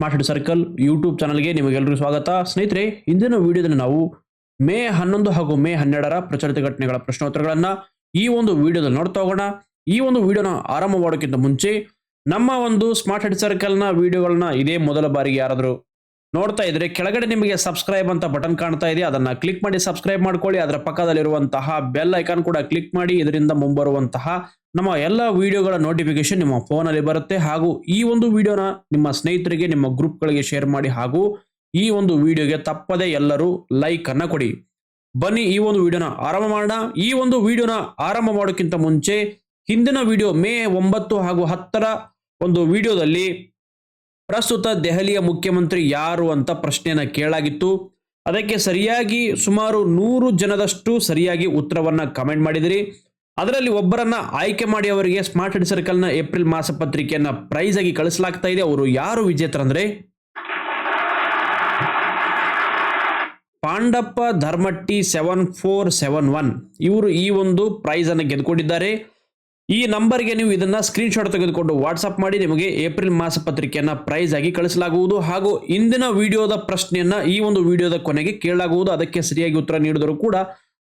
Smart circle YouTube ಚಾನಲ್ಗೆ ನಿಮಗೆಲ್ಲರಿಗೂ ಸ್ವಾಗತ. ಸ್ನೇಹಿತರೆ, ಇಂದಿನ ವಿಡಿಯೋದಲ್ಲಿ ನಾವು ಮೇ ಹನ್ನೊಂದು ಹಾಗೂ ಮೇ ಹನ್ನೆರಡರ ಪ್ರಚಲಿತ ಘಟನೆಗಳ ಪ್ರಶ್ನೋತ್ತರಗಳನ್ನ ಈ ಒಂದು ವಿಡಿಯೋದಲ್ಲಿ ನೋಡ್ತಾ ಹೋಗೋಣ. ಈ ಒಂದು ವಿಡಿಯೋನ ಆರಂಭ ಮಾಡೋಕ್ಕಿಂತ ಮುಂಚೆ ನಮ್ಮ ಒಂದು ಸ್ಮಾರ್ಟ್ ಹೆಡ್ ಸರ್ಕಲ್ನ ವಿಡಿಯೋಗಳನ್ನ ಇದೇ ಮೊದಲ ಬಾರಿಗೆ ಯಾರಾದರೂ ನೋಡ್ತಾ ಇದ್ರೆ ಕೆಳಗಡೆ ನಿಮಗೆ ಸಬ್ಸ್ಕ್ರೈಬ್ ಅಂತ ಬಟನ್ ಕಾಣ್ತಾ ಇದೆ. ಅದನ್ನ ಕ್ಲಿಕ್ ಮಾಡಿ ಸಬ್ಸ್ಕ್ರೈಬ್ ಮಾಡ್ಕೊಳ್ಳಿ. ಅದರ ಪಕ್ಕದಲ್ಲಿರುವಂತಹ ಬೆಲ್ ಐಕಾನ್ ಕೂಡ ಕ್ಲಿಕ್ ಮಾಡಿ. ಇದರಿಂದ ಮುಂಬರುವಂತಹ ನಮ್ಮ ಎಲ್ಲ ವಿಡಿಯೋಗಳ ನೋಟಿಫಿಕೇಶನ್ ನಿಮ್ಮ ಫೋನಲ್ಲಿ ಬರುತ್ತೆ. ಹಾಗೂ ಈ ಒಂದು ವಿಡಿಯೋನ ನಿಮ್ಮ ಸ್ನೇಹಿತರಿಗೆ, ನಿಮ್ಮ ಗ್ರೂಪ್ಗಳಿಗೆ ಶೇರ್ ಮಾಡಿ ಹಾಗೂ ಈ ಒಂದು ವಿಡಿಯೋಗೆ ತಪ್ಪದೆ ಎಲ್ಲರೂ ಲೈಕ್ ಅನ್ನ ಕೊಡಿ. ಬನ್ನಿ ಈ ಒಂದು ವಿಡಿಯೋನ ಆರಂಭ ಮಾಡೋಣ. ಈ ಒಂದು ವಿಡಿಯೋನ ಆರಂಭ ಮಾಡೋಕ್ಕಿಂತ ಮುಂಚೆ ಹಿಂದಿನ ವಿಡಿಯೋ ಮೇ ಒಂಬತ್ತು ಹಾಗೂ ಹತ್ತರ ಒಂದು ವಿಡಿಯೋದಲ್ಲಿ ಪ್ರಸ್ತುತ ದೆಹಲಿಯ ಮುಖ್ಯಮಂತ್ರಿ ಯಾರು ಅಂತ ಪ್ರಶ್ನೆಯನ್ನು ಕೇಳಾಗಿತ್ತು ಅದಕ್ಕೆ ಸರಿಯಾಗಿ ಸುಮಾರು ನೂರು ಜನದಷ್ಟು ಸರಿಯಾಗಿ ಉತ್ತರವನ್ನು ಕಮೆಂಟ್ ಮಾಡಿದಿರಿ. ಅದರಲ್ಲಿ ಒಬ್ಬರನ್ನ ಆಯ್ಕೆ ಮಾಡಿ ಅವರಿಗೆ ಸ್ಮಾರ್ಟ್ ಹೆಡ್ ಸರ್ಕಲ್ನ ಏಪ್ರಿಲ್ ಮಾಸ ಪತ್ರಿಕೆಯನ್ನ ಪ್ರೈಸ್ ಆಗಿ ಕಳಿಸಲಾಗ್ತಾ ಇದೆ. ಅವರು ಯಾರು ವಿಜೇತರಂದ್ರೆ? Pandappa Dharmatti seven four seven one ಇವರು ಈ ಒಂದು ಪ್ರೈಸ್ ಅನ್ನು ಗೆದ್ದುಕೊಂಡಿದ್ದಾರೆ ಈ ನಂಬರ್ಗೆ ನೀವು ಇದನ್ನ ಸ್ಕ್ರೀನ್ ಶಾಟ್ ತೆಗೆದುಕೊಂಡು ವಾಟ್ಸಪ್ ಮಾಡಿ ನಿಮಗೆ ಏಪ್ರಿಲ್ ಮಾಸ ಪತ್ರಿಕೆಯನ್ನ ಪ್ರೈಸ್ ಆಗಿ ಕಳಿಸಲಾಗುವುದು. ಹಾಗೂ ಇಂದಿನ ವಿಡಿಯೋದ ಪ್ರಶ್ನೆಯನ್ನ ಈ ಒಂದು ವಿಡಿಯೋದ ಕೊನೆಗೆ ಕೇಳಲಾಗುವುದು. ಅದಕ್ಕೆ ಸರಿಯಾಗಿ ಉತ್ತರ ನೀಡಿದರೂ ಕೂಡ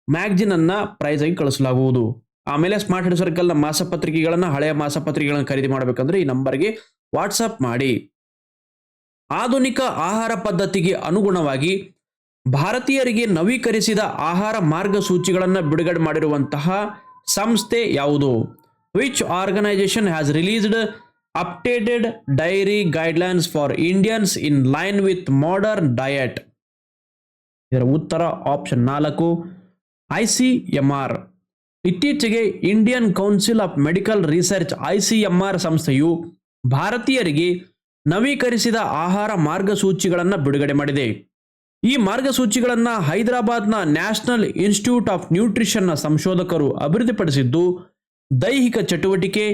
ಮ್ಯಾಗ್ಜಿನ್ ಅನ್ನ ಪ್ರೈಸ್ ಆಗಿ ಕಳಿಸಲಾಗುವುದು. ಆಮೇಲೆ ಸ್ಮಾರ್ಟ್ ಹೆಡ್ ಸರ್ಕಲ್ನ ಮಾಸಪತ್ರಿಕೆಗಳನ್ನು ಹಳೆಯ ಮಾಸಪತ್ರಿಕೆಗಳನ್ನು ಖರೀದಿ ಮಾಡಬೇಕಂದ್ರೆ ಈ ನಂಬರ್ಗೆ ವಾಟ್ಸಪ್ ಮಾಡಿ. ಆಧುನಿಕ ಆಹಾರ ಪದ್ಧತಿಗೆ ಅನುಗುಣವಾಗಿ ಭಾರತೀಯರಿಗೆ ನವೀಕರಿಸಿದ ಆಹಾರ ಮಾರ್ಗಸೂಚಿಗಳನ್ನು ಬಿಡುಗಡೆ ಮಾಡಿರುವಂತಹ ಸಂಸ್ಥೆ ಯಾವುದು? Which organisation has released updated dietary guidelines for Indians in line with modern diet ಇದರ ಉತ್ತರ ಆಪ್ಷನ್ ನಾಲ್ಕು ಐ ಸಿ ಎಂ ಆರ್ ಇತ್ತೀಚೆಗೆ Indian Council of Medical Research ICMR ಸಂಸ್ಥೆಯು ಭಾರತೀಯರಿಗೆ ನವೀಕರಿಸಿದ ಆಹಾರ ಮಾರ್ಗಸೂಚಿಗಳನ್ನು ಬಿಡುಗಡೆ ಮಾಡಿದೆ. ಈ ಮಾರ್ಗಸೂಚಿಗಳನ್ನು ಹೈದರಾಬಾದ್ನ ನ್ಯಾಷನಲ್ ಇನ್ಸ್ಟಿಟ್ಯೂಟ್ ಆಫ್ ನ್ಯೂಟ್ರಿಷನ್ನ ಸಂಶೋಧಕರು ಅಭಿವೃದ್ಧಿಪಡಿಸಿದ್ದು, ದೈಹಿಕ ಚಟುವಟಿಕೆ,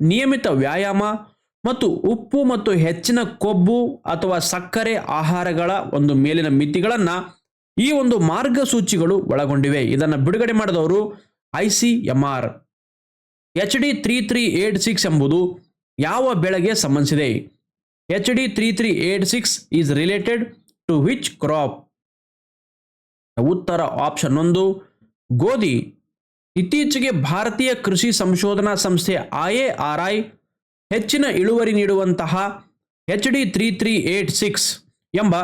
ನಿಯಮಿತ ವ್ಯಾಯಾಮ ಮತ್ತು ಉಪ್ಪು ಮತ್ತು ಹೆಚ್ಚಿನ ಕೊಬ್ಬು ಅಥವಾ ಸಕ್ಕರೆ ಆಹಾರಗಳ ಒಂದು ಮೇಲಿನ ಮಿತಿಗಳನ್ನು ಈ ಒಂದು ಮಾರ್ಗಸೂಚಿಗಳು ಒಳಗೊಂಡಿವೆ. ಇದನ್ನು ಬಿಡುಗಡೆ ಮಾಡಿದವರು I C M R. H D three three eight six ಎಂಬುದು ಯಾವ ಬೆಳೆಗೆ ಸಂಬಂಧಿಸಿದೆ? H D three three eight six is related to which crop ಉತ್ತರ ಆಪ್ಷನ್ ಒಂದು, ಗೋಧಿ. ಇತ್ತೀಚೆಗೆ ಭಾರತೀಯ ಕೃಷಿ ಸಂಶೋಧನಾ ಸಂಸ್ಥೆ ಐ ಹೆಚ್ಚಿನ ಇಳುವರಿ ನೀಡುವಂತಹ H D three three eight six ಎಂಬ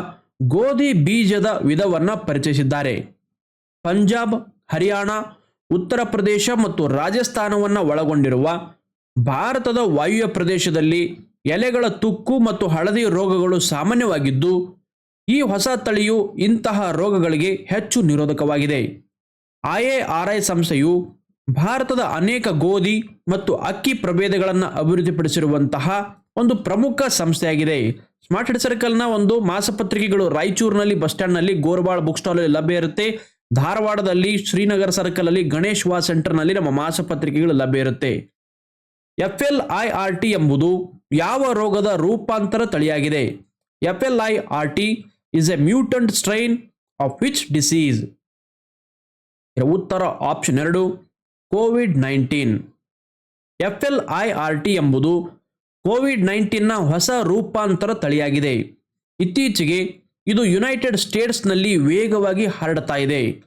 ಗೋಧಿ ಬೀಜದ ವಿಧವನ್ನು ಪರಿಚಯಿಸಿದ್ದಾರೆ. ಪಂಜಾಬ್, ಹರಿಯಾಣ ಉತ್ತರ ಪ್ರದೇಶ ಮತ್ತು ರಾಜಸ್ಥಾನವನ್ನು ಒಳಗೊಂಡಿರುವ ಭಾರತದ ವಾಯುವ್ಯ ಪ್ರದೇಶದಲ್ಲಿ ಎಲೆಗಳ ತುಕ್ಕು ಮತ್ತು ಹಳದಿ ರೋಗಗಳು ಸಾಮಾನ್ಯವಾಗಿದ್ದು, ಈ ಹೊಸ ತಳಿಯು ಇಂತಹ ರೋಗಗಳಿಗೆ ಹೆಚ್ಚು ನಿರೋಧಕವಾಗಿದೆ. ಐಎಆರ್ಐ ಸಂಸ್ಥೆಯು ಭಾರತದ ಅನೇಕ ಗೋಧಿ ಮತ್ತು ಅಕ್ಕಿ ಪ್ರಭೇದಗಳನ್ನು ಅಭಿವೃದ್ಧಿಪಡಿಸಿರುವಂತಹ ಒಂದು ಪ್ರಮುಖ ಸಂಸ್ಥೆಯಾಗಿದೆ. ಸ್ಮಾರ್ಟ್ ಸರ್ಕಲ್ನ ಒಂದು ಮಾಸಪತ್ರಿಕೆಗಳು ರಾಯಚೂರಿನಲ್ಲಿ, ಬಸ್ ಸ್ಟ್ಯಾಂಡ್ನಲ್ಲಿ ಗೋರ್ಬಾಳ್ ಬುಕ್ ಸ್ಟಾಲ್ ಲಭ್ಯ ಇರುತ್ತೆ. ಧಾರವಾಡದಲ್ಲಿ ಶ್ರೀನಗರ ಸರ್ಕಲ್ ಅಲ್ಲಿ ಗಣೇಶ್ ವಾ ಸೆಂಟರ್ನಲ್ಲಿ ನಮ್ಮ ಮಾಸಪತ್ರಿಕೆಗಳು ಲಭ್ಯ ಇರುತ್ತೆ. F L I R T ಎಂಬುದು ಯಾವ ರೋಗದ ರೂಪಾಂತರ ತಳಿಯಾಗಿದೆ. F L I R T is a mutant strain of which disease ಉತ್ತರ ಆಪ್ಷನ್ ಎರಡು, Covid nineteen. F L I R T ಎಂಬುದು ಕೋವಿಡ್ ನೈನ್ಟೀನ್ನ ಹೊಸ ರೂಪಾಂತರ ತಳಿಯಾಗಿದೆ. ಇತ್ತೀಚೆಗೆ ಇದು ಯುನೈಟೆಡ್ ಸ್ಟೇಟ್ಸ್ನಲ್ಲಿ ವೇಗವಾಗಿ ಹರಡ್ತಾ ಇದೆ.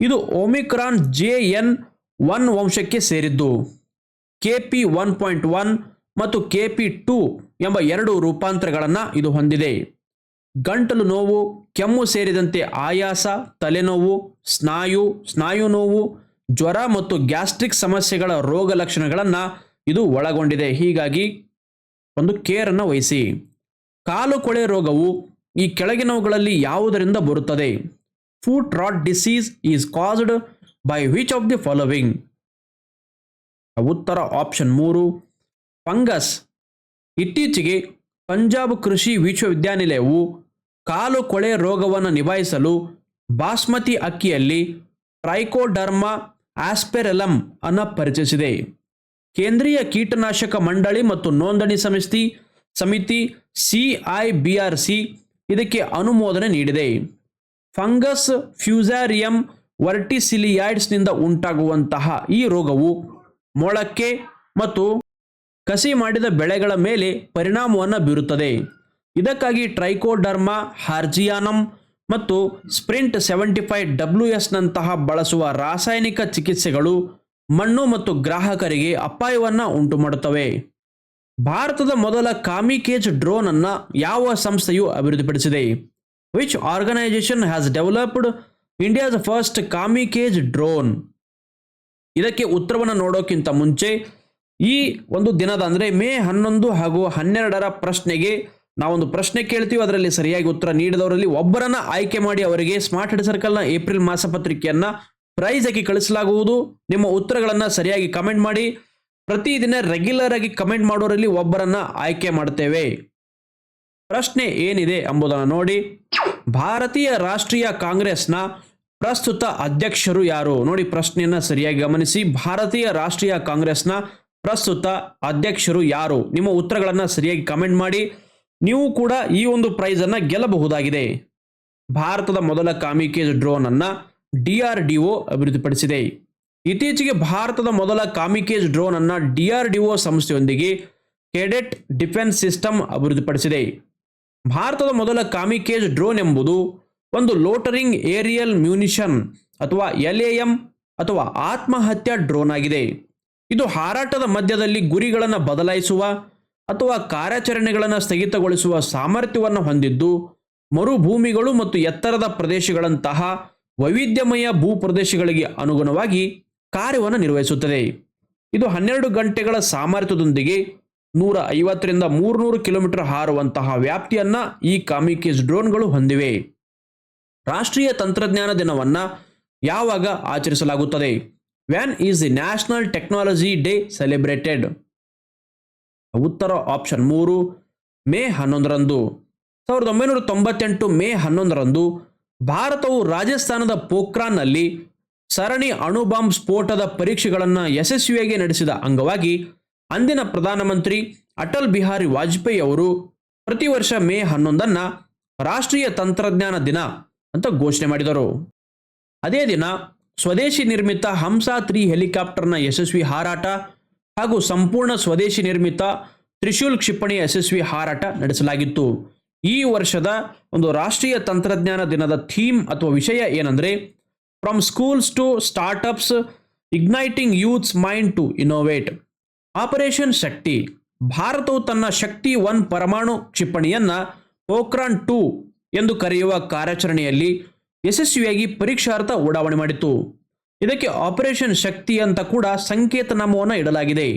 ಇದು ಒಮಿಕ್ರಾನ್ ಜೆ ಎನ್ ಒನ್ ವಂಶಕ್ಕೆ ಸೇರಿದ್ದು. K P one point one ಮತ್ತು ಕೆ ಪಿ ಟು ಎಂಬ ಎರಡು ರೂಪಾಂತರಗಳನ್ನು ಇದು ಹೊಂದಿದೆ. ಗಂಟಲು ನೋವು, ಕೆಮ್ಮು ಸೇರಿದಂತೆ ಆಯಾಸ, ತಲೆನೋವು, ಸ್ನಾಯು ಸ್ನಾಯು ನೋವು, ಜ್ವರ ಮತ್ತು ಗ್ಯಾಸ್ಟ್ರಿಕ್ ಸಮಸ್ಯೆಗಳ ರೋಗ ಲಕ್ಷಣಗಳನ್ನು ಇದು ಒಳಗೊಂಡಿದೆ. ಹೀಗಾಗಿ ಒಂದು ಕೇರನ್ನು ವಹಿಸಿ. ಕಾಲು ಕೊಳೆ ರೋಗವು ಈ ಕೆಳಗಿನವುಗಳಲ್ಲಿ ಯಾವುದರಿಂದ ಬರುತ್ತದೆ? Foot rot disease is caused by which of the following ಉತ್ತರ ಆಪ್ಷನ್ ಮೂರು. ಫಂಗಸ್ ಇತ್ತೀಚೆಗೆ ಪಂಜಾಬ್ ಕೃಷಿ ವಿಶ್ವವಿದ್ಯಾನಿಲಯವು ಕಾಲು ಕೊಳೆ ರೋಗವನ್ನು ನಿಭಾಯಿಸಲು ಬಾಸ್ಮತಿ ಅಕ್ಕಿಯಲ್ಲಿ ಟ್ರೈಕೋಡರ್ಮಾ ಆಸ್ಪೆರೆಲಮ್ ಅನ್ನು ಪರಿಚಯಿಸಿದೆ. ಕೇಂದ್ರೀಯ ಕೀಟನಾಶಕ ಮಂಡಳಿ ಮತ್ತು ನೋಂದಣಿ ಸಮಿತಿ ಸಮಿತಿ ಸಿಐಬಿಆರ್ಸಿ ಇದಕ್ಕೆ ಅನುಮೋದನೆ ನೀಡಿದೆ. ಫಂಗಸ್ ಫ್ಯೂಸಾರಿಯಂ ವರ್ಟಿಸಿಲಿಯಾಯ್ಡ್ಸ್ನಿಂದ ಉಂಟಾಗುವಂತಹ ಈ ರೋಗವು ಮೊಳಕೆ ಮತ್ತು ಕಸಿ ಮಾಡಿದ ಬೆಳೆಗಳ ಮೇಲೆ ಪರಿಣಾಮವನ್ನು ಬೀರುತ್ತದೆ. ಇದಕ್ಕಾಗಿ ಟ್ರೈಕೋಡರ್ಮಾ ಹಾರ್ಜಿಯಾನಮ್ ಮತ್ತು ಸ್ಪ್ರಿಂಟ್ ಸೆವೆಂಟಿ ಫೈವ್ ಡಬ್ಲ್ಯೂ ಎಸ್ನಂತಹ ಬಳಸುವ ರಾಸಾಯನಿಕ ಚಿಕಿತ್ಸೆಗಳು ಮಣ್ಣು ಮತ್ತು ಗ್ರಾಹಕರಿಗೆ ಅಪಾಯವನ್ನು ಉಂಟು ಮಾಡುತ್ತವೆ ಭಾರತದ ಮೊದಲ ಕಾಮಿಕೇಜ್ ಡ್ರೋನ್ ಅನ್ನ ಯಾವ ಸಂಸ್ಥೆಯು ಅಭಿವೃದ್ಧಿಪಡಿಸಿದೆ? Which organisation has developed India's first kamikaze drone? ಇದಕ್ಕೆ ಉತ್ತರವನ್ನು ನೋಡೋಕ್ಕಿಂತ ಮುಂಚೆ ಈ ಒಂದು ದಿನದ ಅಂದರೆ ಮೇ ಹನ್ನೊಂದು ಹಾಗೂ ಹನ್ನೆರಡರ ಪ್ರಶ್ನೆಗೆ ನಾವೊಂದು ಪ್ರಶ್ನೆ ಕೇಳ್ತೀವಿ, ಅದರಲ್ಲಿ ಸರಿಯಾಗಿ ಉತ್ತರ ನೀಡಿದವರಲ್ಲಿ ಒಬ್ಬರನ್ನ ಆಯ್ಕೆ ಮಾಡಿ ಅವರಿಗೆ ಸ್ಮಾರ್ಟ್ ಹೆಡ್ ಸರ್ಕಲ್ನ ಏಪ್ರಿಲ್ ಮಾಸಪತ್ರಿಕೆಯನ್ನು ಪ್ರೈಸ್ ಆಗಿ ಕಳಿಸಲಾಗುವುದು. ನಿಮ್ಮ ಉತ್ತರಗಳನ್ನು ಸರಿಯಾಗಿ ಕಮೆಂಟ್ ಮಾಡಿ. ಪ್ರತಿದಿನ ರೆಗ್ಯುಲರ್ ಆಗಿ ಕಮೆಂಟ್ ಮಾಡೋರಲ್ಲಿ ಒಬ್ಬರನ್ನ ಆಯ್ಕೆ ಮಾಡ್ತೇವೆ. ಪ್ರಶ್ನೆ ಏನಿದೆ ಎಂಬುದನ್ನು ನೋಡಿ. ಭಾರತೀಯ ರಾಷ್ಟ್ರೀಯ ಕಾಂಗ್ರೆಸ್ನ ಪ್ರಸ್ತುತ ಅಧ್ಯಕ್ಷರು ಯಾರು? ನೋಡಿ ಪ್ರಶ್ನೆಯನ್ನ ಸರಿಯಾಗಿ ಗಮನಿಸಿ. ಭಾರತೀಯ ರಾಷ್ಟ್ರೀಯ ಕಾಂಗ್ರೆಸ್ನ ಪ್ರಸ್ತುತ ಅಧ್ಯಕ್ಷರು ಯಾರು? ನಿಮ್ಮ ಉತ್ತರಗಳನ್ನು ಸರಿಯಾಗಿ ಕಮೆಂಟ್ ಮಾಡಿ. ನೀವು ಕೂಡ ಈ ಒಂದು ಪ್ರೈಸ್ ಅನ್ನ ಗೆಲ್ಲಬಹುದಾಗಿದೆ. ಭಾರತದ ಮೊದಲ ಕಾಮಿಕೇಜ್ ಡ್ರೋನ್ ಅನ್ನ ಡಿಆರ್ಡಿಒ ಅಭಿವೃದ್ಧಿಪಡಿಸಿದೆ. ಇತ್ತೀಚೆಗೆ ಭಾರತದ ಮೊದಲ ಕಾಮಿಕೇಜ್ ಡ್ರೋನ್ ಅನ್ನ ಡಿಆರ್ಡಿಒ ಸಂಸ್ಥೆಯೊಂದಿಗೆ ಕೆಡೆಟ್ ಡಿಫೆನ್ಸ್ ಸಿಸ್ಟಮ್ ಅಭಿವೃದ್ಧಿಪಡಿಸಿದೆ. ಭಾರತದ ಮೊದಲ ಕಾಮಿಕೇಜ್ ಡ್ರೋನ್ ಎಂಬುದು ಒಂದು ಲೋಟರಿಂಗ್ ಏರಿಯಲ್ ಮ್ಯೂನಿಷನ್ ಅಥವಾ ಎಲ್ ಅಥವಾ ಆತ್ಮಹತ್ಯಾ ಡ್ರೋನ್ ಆಗಿದೆ. ಇದು ಹಾರಾಟದ ಮಧ್ಯದಲ್ಲಿ ಗುರಿಗಳನ್ನು ಬದಲಾಯಿಸುವ ಅಥವಾ ಕಾರ್ಯಾಚರಣೆಗಳನ್ನು ಸ್ಥಗಿತಗೊಳಿಸುವ ಸಾಮರ್ಥ್ಯವನ್ನು ಹೊಂದಿದ್ದು, ಮರುಭೂಮಿಗಳು ಮತ್ತು ಎತ್ತರದ ಪ್ರದೇಶಗಳಂತಹ ವೈವಿಧ್ಯಮಯ ಭೂಪ್ರದೇಶಗಳಿಗೆ ಅನುಗುಣವಾಗಿ ಕಾರ್ಯವನ್ನು ನಿರ್ವಹಿಸುತ್ತದೆ. ಇದು ಹನ್ನೆರಡು ಗಂಟೆಗಳ ಸಾಮರ್ಥ್ಯದೊಂದಿಗೆ ನೂರ ಐವತ್ತರಿಂದ ಮೂರ್ನೂರು ಕಿಲೋಮೀಟರ್ ಹಾರುವಂತಹ ವ್ಯಾಪ್ತಿಯನ್ನ ಈ ಕಾಮಿಕೇಜ್ ಡ್ರೋನ್ಗಳು ಹೊಂದಿವೆ. ರಾಷ್ಟ್ರೀಯ ತಂತ್ರಜ್ಞಾನ ದಿನವನ್ನ ಯಾವಾಗ ಆಚರಿಸಲಾಗುತ್ತದೆ? When is the national technology day celebrated ಉತ್ತರ ಆಪ್ಷನ್ ಮೂರು, ಮೇ ಹನ್ನೊಂದರಂದು. ಸಾವಿರದ ಒಂಬೈನೂರ ತೊಂಬತ್ತೆಂಟು ಮೇ ಹನ್ನೊಂದರಂದು ಭಾರತವು ರಾಜಸ್ಥಾನದ ಪೋಖ್ರಾನ್ನಲ್ಲಿ ಸರಣಿ ಅಣುಬಾಂಬ್ ಸ್ಫೋಟದ ಪರೀಕ್ಷೆಗಳನ್ನು ಯಶಸ್ವಿಯಾಗಿ ನಡೆಸಿದ ಅಂಗವಾಗಿ ಅಂದಿನ ಪ್ರಧಾನಮಂತ್ರಿ ಅಟಲ್ ಬಿಹಾರಿ ವಾಜಪೇಯಿ ಅವರು ಪ್ರತಿ ವರ್ಷ ಮೇ ಹನ್ನೊಂದನ್ನು ರಾಷ್ಟ್ರೀಯ ತಂತ್ರಜ್ಞಾನ ದಿನ ಅಂತ ಘೋಷಣೆ ಮಾಡಿದರು. ಅದೇ ದಿನ ಸ್ವದೇಶಿ ನಿರ್ಮಿತ ಹಂಸಾ ತ್ರೀ ಹೆಲಿಕಾಪ್ಟರ್ನ ಯಶಸ್ವಿ ಹಾರಾಟ ಹಾಗೂ ಸಂಪೂರ್ಣ ಸ್ವದೇಶಿ ನಿರ್ಮಿತ ತ್ರಿಶೂಲ್ ಕ್ಷಿಪಣಿ ಯಶಸ್ವಿ ಹಾರಾಟ ನಡೆಸಲಾಗಿತ್ತು. ಈ ವರ್ಷದ ಒಂದು ರಾಷ್ಟ್ರೀಯ ತಂತ್ರಜ್ಞಾನ ದಿನದ ಥೀಮ್ ಅಥವಾ ವಿಷಯ ಏನಂದ್ರೆ from schools to startups igniting youths mind to innovate operation Shakti ಭಾರತವು ತನ್ನ ಶಕ್ತಿ ಒನ್ ಪರಮಾಣು ಕ್ಷಿಪಣಿಯನ್ನ ಪೋಖ್ರಾನ್ ಟೂ ಎಂದು ಕರೆಯುವ ಕಾರ್ಯಾಚರಣೆಯಲ್ಲಿ ಯಶಸ್ವಿಯಾಗಿ ಪರೀಕ್ಷಾರ್ಥ ಉಡಾವಣೆ ಮಾಡಿತು ಇದಕ್ಕೆ ಆಪರೇಷನ್ ಶಕ್ತಿ ಅಂತ ಕೂಡ ಸಂಕೇತ ನಾಮವನ್ನು ಇಡಲಾಗಿದೆ.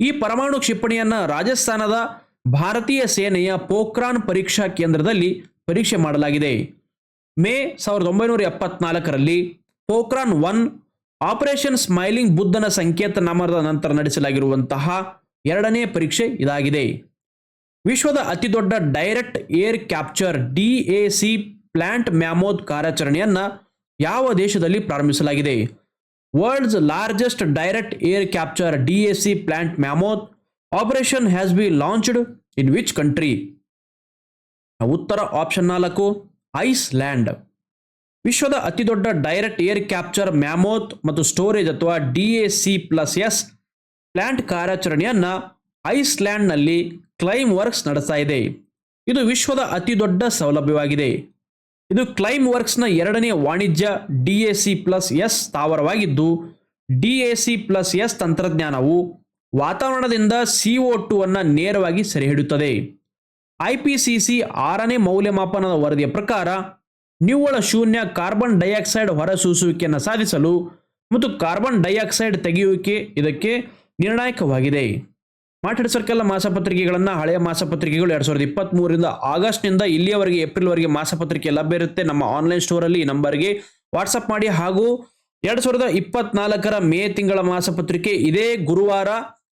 ಈ ಪರಮಾಣು ಕ್ಷಿಪಣಿಯನ್ನ ರಾಜಸ್ಥಾನದ ಭಾರತೀಯ ಸೇನೆಯ ಪೋಖ್ರಾನ್ ಪರೀಕ್ಷಾ ಕೇಂದ್ರದಲ್ಲಿ ಪರೀಕ್ಷೆ ಮಾಡಲಾಗಿದೆ. ಮೇ ಸಾವಿರದ ಒಂಬೈನೂರ ಎಪ್ಪತ್ನಾಲ್ಕರಲ್ಲಿ ಪೋಕ್ರಾನ್ ಒನ್ ಆಪರೇಷನ್ ಸ್ಮೈಲಿಂಗ್ ಬುದ್ಧನ ಸಂಕೇತ ನಾಮದ ನಂತರ ನಡೆಸಲಾಗಿರುವಂತಹ ಎರಡನೇ ಪರೀಕ್ಷೆ ಇದಾಗಿದೆ. ವಿಶ್ವದ ಅತಿದೊಡ್ಡ direct air capture D A C plant mammoth ಕಾರ್ಯಾಚರಣೆಯನ್ನು ಯಾವ ದೇಶದಲ್ಲಿ ಪ್ರಾರಂಭಿಸಲಾಗಿದೆ? World's largest direct air capture D A C plant mammoth operation has be launched in which country? ಉತ್ತರ ಆಪ್ಷನ್ ನಾಲ್ಕು ಐಸ್ಲ್ಯಾಂಡ್. ವಿಶ್ವದ ಅತಿದೊಡ್ಡ ಡೈರೆಕ್ಟ್ ಏರ್ ಕ್ಯಾಪ್ಚರ್ ಮ್ಯಾಮೋತ್ ಮತ್ತು ಸ್ಟೋರೇಜ್ ಅಥವಾ D A C plus S plant ಕಾರ್ಯಾಚರಣೆಯನ್ನ ಐಸ್ಲ್ಯಾಂಡ್ನಲ್ಲಿ ಕ್ಲೈಮ್ ವರ್ಕ್ಸ್ ನಡೆಸ್ತಾ ಇದೆ. ಇದು ವಿಶ್ವದ ಅತಿದೊಡ್ಡ ಸೌಲಭ್ಯವಾಗಿದೆ. ಇದು ಕ್ಲೈಮ್ ವರ್ಕ್ಸ್ನ ಎರಡನೇ ವಾಣಿಜ್ಯ D A C plus S ಸ್ಥಾವರವಾಗಿದ್ದು, D A C plus S ತಂತ್ರಜ್ಞಾನವು ವಾತಾವರಣದಿಂದ ಸಿಒ ಟು ಅನ್ನು ನೇರವಾಗಿ ಸೆರೆಹಿಡುತ್ತದೆ ಐಪಿಸಿಸಿ ಆರನೇ ಮೌಲ್ಯಮಾಪನದ ವರದಿಯ ಪ್ರಕಾರ ನಿವ್ವಳ ಶೂನ್ಯ ಕಾರ್ಬನ್ ಡೈಆಕ್ಸೈಡ್ ಹೊರಸೂಸುವಿಕೆಯನ್ನು ಸಾಧಿಸಲು ಮತ್ತು ಕಾರ್ಬನ್ ಡೈಆಕ್ಸೈಡ್ ತೆಗೆಯುವಿಕೆ ಇದಕ್ಕೆ ನಿರ್ಣಾಯಕವಾಗಿದೆ. ಮಾರ್ಟೆಡ್ ಸರ್ಕಲ್ನ ಮಾಸಪತ್ರಿಕೆಗಳನ್ನು ಹಳೆಯ ಮಾಸಪತ್ರಿಕೆಗಳು ಎರಡು ಸಾವಿರದ ಇಪ್ಪತ್ತ್ಮೂರರಿಂದ ಆಗಸ್ಟ್ನಿಂದ ಇಲ್ಲಿಯವರೆಗೆ ಏಪ್ರಿಲ್ವರೆಗೆ ಮಾಸಪತ್ರಿಕೆ ಲಭ್ಯ ಇರುತ್ತೆ. ನಮ್ಮ ಆನ್ಲೈನ್ ಸ್ಟೋರಲ್ಲಿ ಈ ನಂಬರ್ಗೆ ವಾಟ್ಸಪ್ ಮಾಡಿ ಹಾಗೂ ಎರಡು ಸಾವಿರದ ಇಪ್ಪತ್ನಾಲ್ಕರ ಮೇ ತಿಂಗಳ ಮಾಸಪತ್ರಿಕೆ ಇದೇ ಗುರುವಾರ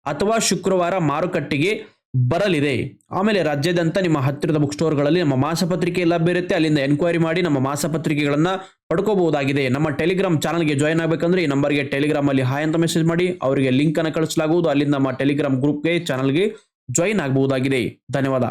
ಅಥವಾ ಶುಕ್ರವಾರ ಮಾರುಕಟ್ಟೆಗೆ ಬರಲಿದೆ. ಆಮೇಲೆ ರಾಜ್ಯಾದ್ಯಂತ ನಿಮ್ಮ ಹತ್ತಿರದ ಬುಕ್ ಸ್ಟೋರ್ಗಳಲ್ಲಿ ನಮ್ಮ ಮಾಸಪತ್ರಿಕೆ ಲಭ್ಯ ಇರುತ್ತೆ ಅಲ್ಲಿಂದ ಎನ್ಕ್ವೈರಿ ಮಾಡಿ ನಮ್ಮ ಮಾಸಪತ್ರಿಕೆಗಳನ್ನು ಪಡ್ಕೋಬಹುದಾಗಿದೆ. ನಮ್ಮ ಟೆಲಿಗ್ರಾಮ್ ಚಾನಲ್ಗೆ ಜಾಯ್ನ್ ಆಗಬೇಕಂದ್ರೆ ಈ ನಂಬರ್ಗೆ ಟೆಲಿಗ್ರಾಮ್ ಅಲ್ಲಿ ಹಾಯ್ ಅಂತ ಮೆಸೇಜ್ ಮಾಡಿ, ಅವರಿಗೆ ಲಿಂಕ್ ಅನ್ನು ಕಳಿಸಲಾಗುವುದು. ಅಲ್ಲಿಂದ ನಮ್ಮ ಟೆಲಿಗ್ರಾಮ್ ಗ್ರೂಪ್ಗೆ ಚಾನಲ್ಗೆ ಜಾಯಿನ್ ಆಗಬಹುದಾಗಿದೆ. ಧನ್ಯವಾದ.